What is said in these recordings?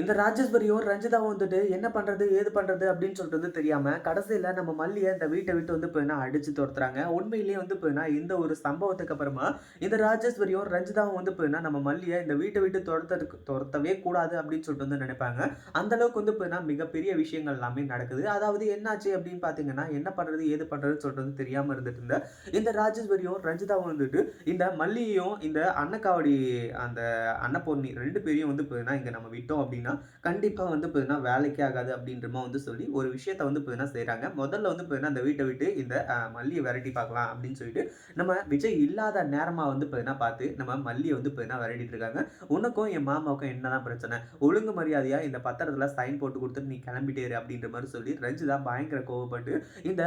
இந்த ராஜேஸ்வரியும் ரஞ்சிதாவும் வந்துட்டு என்ன பண்றது ஏது பண்றது அப்படின்னு சொல்லிட்டு தெரியாமல் தெரியாம கடைசியில நம்ம மல்லியை இந்த வீட்டை விட்டு வந்து போயினா அடிச்சு துரத்துறாங்க. உண்மையிலேயே வந்து போயினா இந்த ஒரு சம்பவத்துக்கு அப்புறமா இந்த ராஜேஸ்வரியும் ரஞ்சிதாவும் வந்து போயினா நம்ம மல்லியை இந்த வீட்டை விட்டு துரத்துறதுக்கு துரத்தவே கூடாது அப்படின்னு சொல்லிட்டு வந்து நினைப்பாங்க. அந்த அளவுக்கு வந்து போயினா மிகப்பெரிய விஷயங்கள் எல்லாமே நடக்குது. அதாவது என்னாச்சு அப்படின்னு பாத்தீங்கன்னா என்ன பண்றது ஏது பண்றதுன்னு சொல்லிட்டு தெரியாமல் தெரியாம இருந்துட்டு இருந்த இந்த ராஜேஸ்வரியும் ரஞ்சிதாவும் வந்துட்டு இந்த மல்லியையும் இந்த அன்னக்காவடி அந்த அன்னபூர்ணி ரெண்டு பேரையும் வந்து போயினா இங்க நம்ம விட்டோம் அப்படின்னு கண்டிப்பாக வந்து பார்த்தீங்கன்னா வேலைக்கே ஆகாது அப்படின்றமா வந்து சொல்லி ஒரு விஷயத்த வந்து பார்த்தீங்கன்னா செய்கிறாங்க முதல்ல வந்து பார்த்தீங்கன்னா அந்த வீட்டை விட்டு இந்த மல்லியை விரட்டி பார்க்கலாம் அப்படின்னு சொல்லிட்டு நம்ம விஜய் இல்லாத நேரமாக வந்து பார்த்தீங்கன்னா பார்த்து நம்ம மல்லியை வந்து பார்த்தீங்கன்னா விரட்டிட்டு இருக்காங்க. உனக்கும் என் மாமாவுக்கும் என்னதான் பிரச்சனை? ஒழுங்கு மரியாதையாக இந்த பத்திரத்தில் சைன் போட்டு கொடுத்துட்டு நீ கிளம்பிட்டேரு அப்படின்ற மாதிரி சொல்லி ரஞ்சிதா பயங்கர கோவப்பட்டு இந்த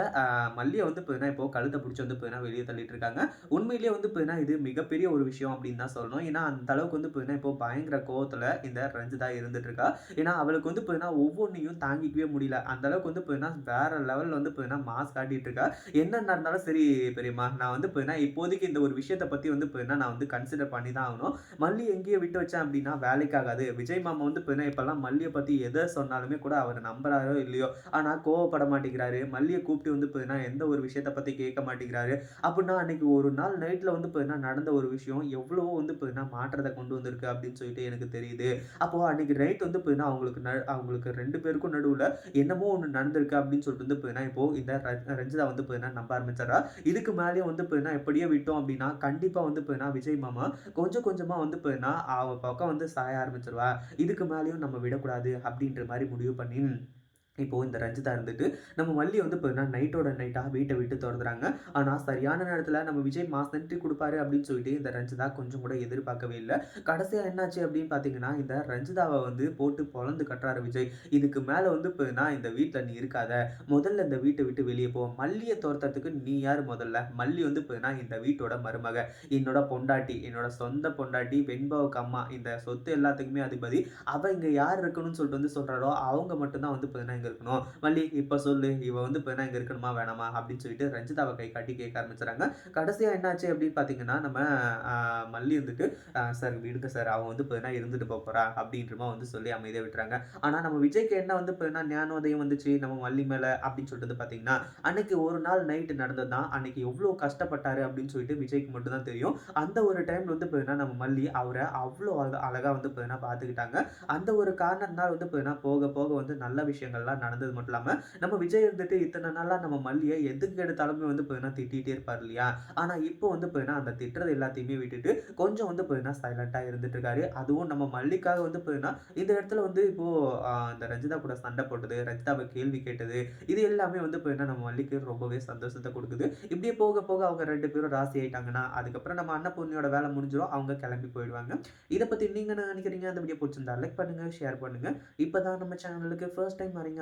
மல்லியை வந்து பார்த்தீங்கன்னா இப்போ கழுத்தை பிடிச்சி வந்து பார்த்தீங்கன்னா வெளியே தள்ளிட்டு இருக்காங்க. உண்மையிலேயே வந்து பார்த்தீங்கன்னா இது மிகப்பெரிய ஒரு விஷயம் அப்படின்னு தான் சொல்லணும். ஏன்னா அந்த அளவுக்கு வந்து பார்த்தீங்கன்னா இப்போ பயங்கர கோவத்தில் இந்த ரஞ்சிதா இருந்துட்டு இருக்கா ஏன்னா அவளுக்கு வந்து பார்த்தீங்கன்னா ஒவ்வொன்றையும் தாங்கிக்கவே முடியல. அந்த அளவுக்கு வந்து பார்த்தீங்கன்னா வேற லெவலில் வந்து பார்த்தீங்கன்னா மாஸ் காட்டிட்டு இருக்கா. என்ன நடந்தாலும் சரி பெரியம்மா நான் வந்து பார்த்தீங்கன்னா இப்போதைக்கு இந்த ஒரு விஷயத்தை பற்றி வந்து போயின்னா நான் வந்து கன்சிடர் பண்ணி தான் ஆகணும். மல்லி எங்கேயோ விட்டு வச்சேன் அப்படின்னா வேலைக்காகாது விஜய் மாமா வந்து பார்த்தீங்கன்னா இப்போல்லாம் மல்லியை பற்றி எதை சொன்னாலுமே கூட அவர் நம்புறாரோ இல்லையோ ஆனால் கோவப்பட மாட்டேங்கிறாரு. மல்லியை கூப்பிட்டு வந்து பார்த்தீங்கன்னா எந்த ஒரு விஷயத்தை பற்றி கேட்க மாட்டேங்கிறாரு. அப்படின்னா அன்னைக்கு ஒரு நாள் நைட்டில் வந்து பார்த்தீங்கன்னா நடந்த ஒரு விஷயம் எவ்வளவோ வந்து பார்த்தீங்கன்னா மாற்றத்தை கொண்டு வந்திருக்கு அப்படின்னு சொல்லிட்டு எனக்கு தெரியுது. அப்போ அன்னைக்கு நைட் வந்து போயின்னா அவங்களுக்கு ந- அவங்களுக்கு ரெண்டு பேருக்கும் நடுவில் என்னமோ ஒன்று நடந்திருக்கு அப்படின்னு சொல்லிட்டு வந்து போயின்னா இப்போ இந்த ரஞ்சிதா வந்து பார்த்தீங்கன்னா நம்ப ஆரம்பிச்சாரா இதுக்கு மேலேயும் வந்து பார்த்தீங்கன்னா எப்படியோ விட்டோம் அப்படின்னா கண்டிப்பாக வந்து பார்த்தீங்கன்னா விஜய் மாமா கொஞ்சம் கொஞ்சமாக வந்து பார்த்தீங்கன்னா அவ பக்கம் வந்து சாய ஆரம்பிச்சிருவா. இதுக்கு மேலேயும் நம்ம விடக்கூடாது அப்படின்ற மாதிரி முடிவு பண்ணி இப்போது இந்த ரஞ்சிதா இருந்துட்டு நம்ம மல்லி வந்து பார்த்தீங்கன்னா நைட்டோட நைட்டாக வீட்டை விட்டு திறந்துறாங்க. ஆனால் சரியான நேரத்தில் நம்ம விஜய் மாஸ் நன்றி கொடுப்பாரு அப்படின்னு சொல்லிட்டு இந்த ரஞ்சிதா கொஞ்சம் கூட எதிர்பார்க்கவே இல்லை. கடைசியாக என்னாச்சு அப்படின்னு பார்த்தீங்கன்னா இந்த ரஞ்சிதாவை வந்து போட்டு பொழந்து கட்டுறாரு விஜய். இதுக்கு மேலே வந்து பார்த்தீங்கன்னா இந்த வீட்டில் நீ இருக்காத. முதல்ல இந்த வீட்டை விட்டு வெளியே போ. மல்லியை துரத்துறதுக்கு நீ யார் முதல்ல? மல்லி வந்து பார்த்தீங்கன்னா இந்த வீட்டோட மருமக. என்னோட பொண்டாட்டி என்னோட சொந்த பொண்டாட்டி வெண்பாவுக்கு அம்மா. இந்த சொத்து எல்லாத்துக்குமே அதிபதி. அவள் இங்கே யார் இருக்கணும்னு சொல்லிட்டு வந்து சொல்கிறாரோ அவங்க மட்டும்தான் வந்து பார்த்தீங்கன்னா இங்க இருக்கணும். மல்லி இப்போ சொல்லு. இவ வந்து இப்போ என்ன இங்கே இருக்கணுமா வேணாமா அப்படின்னு சொல்லிட்டு ரஞ்சிதாவை கை காட்டி கேட்க ஆரம்பிச்சுறாங்க. கடைசியாக என்னாச்சு அப்படின்னு பார்த்தீங்கன்னா நம்ம மல்லி வந்துட்டு சார் விடுங்க சார். அவன் வந்து பார்த்தீங்கன்னா இருந்துட்டு போக போகிறா அப்படின்றமா வந்து சொல்லி அமைதியாக விட்டுறாங்க. ஆனால் நம்ம விஜய்க்கு என்ன வந்து பார்த்தீங்கன்னா ஞானோதயம் வந்துச்சு நம்ம மல்லி மேலே அப்படின்னு சொல்லிட்டு பார்த்தீங்கன்னா அன்னைக்கு ஒரு நாள் நைட்டு நடந்தது தான் அன்னைக்கு எவ்வளோ கஷ்டப்பட்டாரு அப்படின்னு சொல்லிட்டு விஜய்க்கு மட்டும்தான் தெரியும். அந்த ஒரு டைம்ல வந்து இப்போ நம்ம மல்லி அவரை அவ்வளோ அழகாக வந்து இப்போ பார்த்துக்கிட்டாங்க அந்த ஒரு காரணத்தினால் வந்து இப்போ போக போக வந்து நல்ல விஷயங்கள்லாம் நடந்தது மட்டும் இல்லாமல் நம்ம விஜய் இருந்துட்டு இத்தனை நாளாக நம்ம மல்லியை எதுக்கு எடுத்தாலுமே வந்து பார்த்தீங்கன்னா திட்டிகிட்டே இருப்பார் இல்லையா? ஆனால் இப்போ வந்து பார்த்தீங்கன்னா அந்த திட்டுறது எல்லாத்தையுமே விட்டுட்டு கொஞ்சம் வந்து பார்த்தீங்கன்னா சைலண்ட்டாக இருந்துட்டு இருக்காரு. அதுவும் நம்ம மல்லிக்காக வந்து பார்த்தீங்கன்னா இந்த இடத்துல வந்து இப்போ அந்த இந்த ரஞ்சிதா கூட சண்டை போட்டது ரஞ்சிதாவை கேள்வி கேட்டது இது எல்லாமே வந்து பார்த்தீங்கன்னா நம்ம மல்லிக்கு ரொம்பவே சந்தோஷத்தை கொடுக்குது. இப்படியே போக போக அவங்க ரெண்டு பேரும் ராசி ஆயிட்டாங்கன்னா அதுக்கப்புறம் நம்ம அன்னபூர்ணியோட வேலை முடிஞ்சிடும் அவங்க கிளம்பி போயிடுவாங்க. இதை பற்றி நீங்கள் என்ன நினைக்கிறீங்க? அந்த வீடியோ பிடிச்சிருந்தா லைக் பண்ணுங்கள் ஷேர் பண்ணுங்கள் இப்போ தான் நம்ம சேனலுக்கு ஃபர்ஸ்ட் டைம் வரீங்க